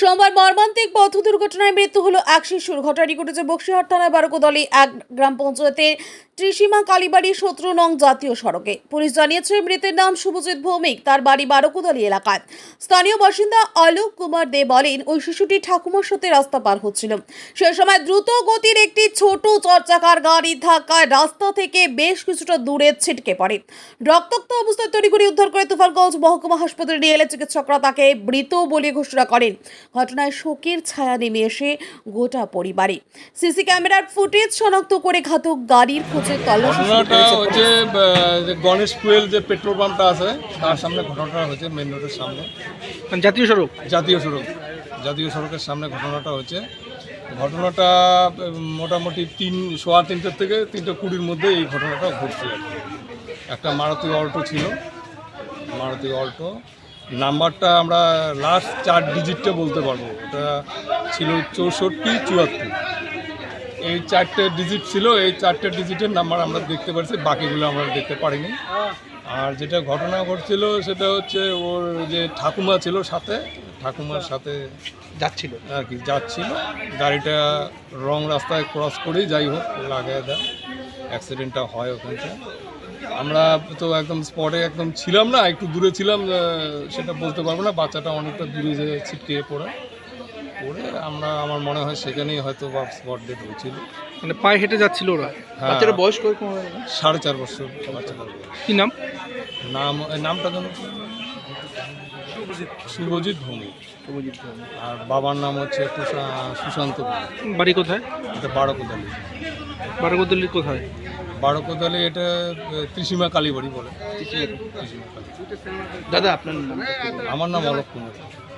সোমবার মর্মান্তিক পথ দুর্ঘটনায় মৃত্যু হলো এক শিশুর। ঘটনাটি ঘটেছে বক্সিহাট থানার বারকোদলি এক গ্রাম পঞ্চায়েতের ত্রিসীমা কালীবাড়ি সতেরো নং জাতীয় সড়কে। পুলিশ জানিয়েছে, মৃতের নাম শুভজিৎ ভৌমিক, তার বাড়ি বারকুদলি এলাকায়। স্থানীয় বাসিন্দা অলোক কুমার দে বলেন, ওই শিশুটি ঠাকুমার সাথে রাস্তা পার হচ্ছিল। সে সময় দ্রুত গতির একটি ছোট চরচাকার গাড়ি ধাক্কায় রাস্তা থেকে বেশ কিছুটা দূরে ছিটকে পড়ে। রক্তাক্ত অবস্থায় তড়িঘড়ি উদ্ধার করে তুফানগঞ্জ মহকুমা হাসপাতালে নিয়ে এলে চিকিৎসকরা তাকে মৃত বলে ঘোষণা করেন। ঘটনায় শোকের ছায়া নেমে এসে গোটা পরিবারে। সিসি ক্যামেরার ফুটেজ শনাক্ত করে ঘাতক গাড়ির খোঁজে তল্লাশি ঘটনাটা হচ্ছে যে গণেশ ফুয়েল যে পেট্রোল পাম্পটা আছে তার সামনে ঘটনাটা হচ্ছে মেন রোডের সামনে। মানে জাতীয় সড়ক? জাতীয় সড়ক। জাতীয় সড়কের সামনে ঘটনাটা হচ্ছে ঘটনাটা মোটামুটি তিন সোয়া তিনটের থেকে তিনটে কুড়ির মধ্যে এই ঘটনাটা ঘটছে একটা মারুতি অল্টো ছিল। মারুতি অল্টো। নাম্বারটা আমরা লাস্ট চার ডিজিটটা বলতে পারব। ওটা ছিল চৌষট্টি চুয়াত্তর। এই চারটে ডিজিট ছিল এই চারটে ডিজিটের নাম্বার আমরা দেখতে পারছি বাকিগুলো আমরা দেখতে পারিনি। আর যেটা ঘটনা ঘটছিল সেটা হচ্ছে ওর যে ঠাকুমা ছিল সাথে ঠাকুমার সাথে যাচ্ছিল। আর কি যাচ্ছিল। গাড়িটা রং রাস্তায় ক্রস করেই যাই হোক লাগায় দেয় অ্যাক্সিডেন্টটা হয় ওখানটা আমরা তো একদম স্পটে একদম ছিলাম না একটু দূরে ছিলাম সেটা বলতে পারব না বাচ্চাটা অনেকটা দূরে যে ছিটকে পড়ে পড়ে আমরা আমার মনে হয় সেখানেই হয়তো বা স্পট ডেট হয়েছিল। মানে পায়ে হেঁটে যাচ্ছিল ওরা? হ্যাঁ। বাচ্চাটা বয়স কত সাড়ে চার বছর বাচ্চাটার বয়স। কি নাম? নাম নামটা যেন শুভজিৎ। ভৌমিক। আর বাবার নাম হচ্ছে সুশান্ত বাড়ি কোথায়? এটা বারোকোদালি বারাগদল্লির কোথায়? বারোকোদালি এটা আহ, ত্রিসীমা কালীবাড়ি বলে। দাদা আপনার আমার নাম অলোক কুমার।